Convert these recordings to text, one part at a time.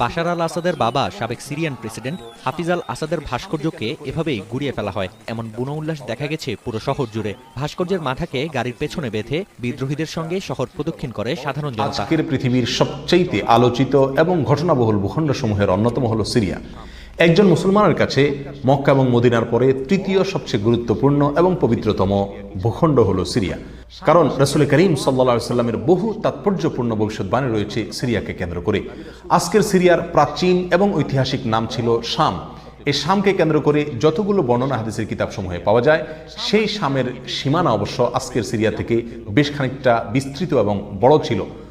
বাশার আল আসাদের বাবা সাবেক সিরিয়ান প্রেসিডেন্ট হাফিজ আল আসাদের ভাস্কর্যকে এভাবেই গুড়িয়ে ফেলা হয়। এমন বুনো উল্লাস দেখা গেছে পুরো শহর জুড়ে। ভাস্কর্যের মাথাকে গাড়ির পেছনে বেঁধে বিদ্রোহীদের সঙ্গে শহর প্রদক্ষিণ করে সাধারণ জনতা। আজকের পৃথিবীর সবচাইতে আলোচিত এবং ঘটনাবহুল ভূখণ্ডসমূহের অন্যতম হল সিরিয়া। একজন মুসলমানের কাছে মক্কা এবং মদিনার পরে তৃতীয় সবচেয়ে গুরুত্বপূর্ণ এবং পবিত্রতম ভূখণ্ড হল সিরিয়া। কারণ রসুল করিম সাল্লা সাল্লামের বহু তাৎপর্যপূর্ণ ভবিষ্যৎবাণী রয়েছে সিরিয়াকে কেন্দ্র করে। আজকের সিরিয়ার প্রাচীন এবং ঐতিহাসিক নাম ছিল শাম। এই শামকে কেন্দ্র করে যতগুলো বর্ণনা হাদিসের কিতাবসমূহে পাওয়া যায়, সেই শামের সীমানা অবশ্য আজকের সিরিয়া থেকে বেশ খানিকটা বিস্তৃত এবং বড় ছিল।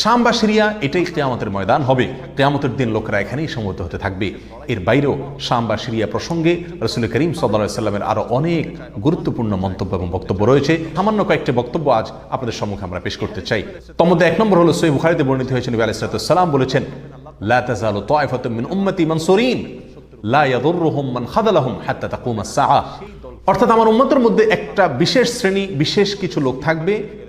শাম বা সিরিয়া, এটাই কেয়ামতের ময়দান হবে। কেয়ামতের দিন লোকেরা এখানেই সমবেত হতে থাকবে। এর বাইরেও শাম বা সিরিয়া প্রসঙ্গে রসুল করিম সাল্লা সাল্লামের আরও অনেক গুরুত্বপূর্ণ মন্তব্য এবং বক্তব্য রয়েছে। সামান্য কয়েকটি বক্তব্য আজ আপনাদের সম্মুখে আমরা পেশ করতে চাই। তোর মধ্যে এক নম্বর হলো সই বুখারিতে বর্ণিত হয়েছে, নবী আলাইসালাম বলেছেন অর্থাৎ আমার উম্মতের মধ্যে একটা বিশেষ শ্রেণি, বিশেষ কিছু লোক থাকবে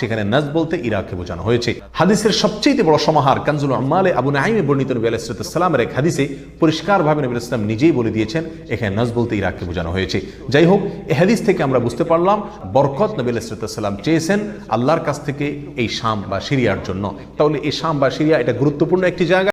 সেখানে নাজ বলতে ইরাককে বোঝানো হয়েছে। হাদিসের সবচেয়ে বড় সমাহার কানজুল আম্মালে আবু নাহিমে বর্ণিত নবী আলাইসালামের এক হাদিসে পরিষ্কারভাবে নবী ইসলাম নিজেই বলে দিয়েছেন, এখানে নাজ বলতে ইরাককে বোঝানো হয়েছে। যাই হোক এ হাদিস থেকে আমরা বুঝতে পারলাম, বরকত নবী আলাইসালাম চেয়েছেন আল্লাহর কাছ থেকে এই শাম বা সিরিয়ার জন্য। তাহলে এই শাম বা সিরিয়া এটা গুরুত্বপূর্ণ একটি জায়গা।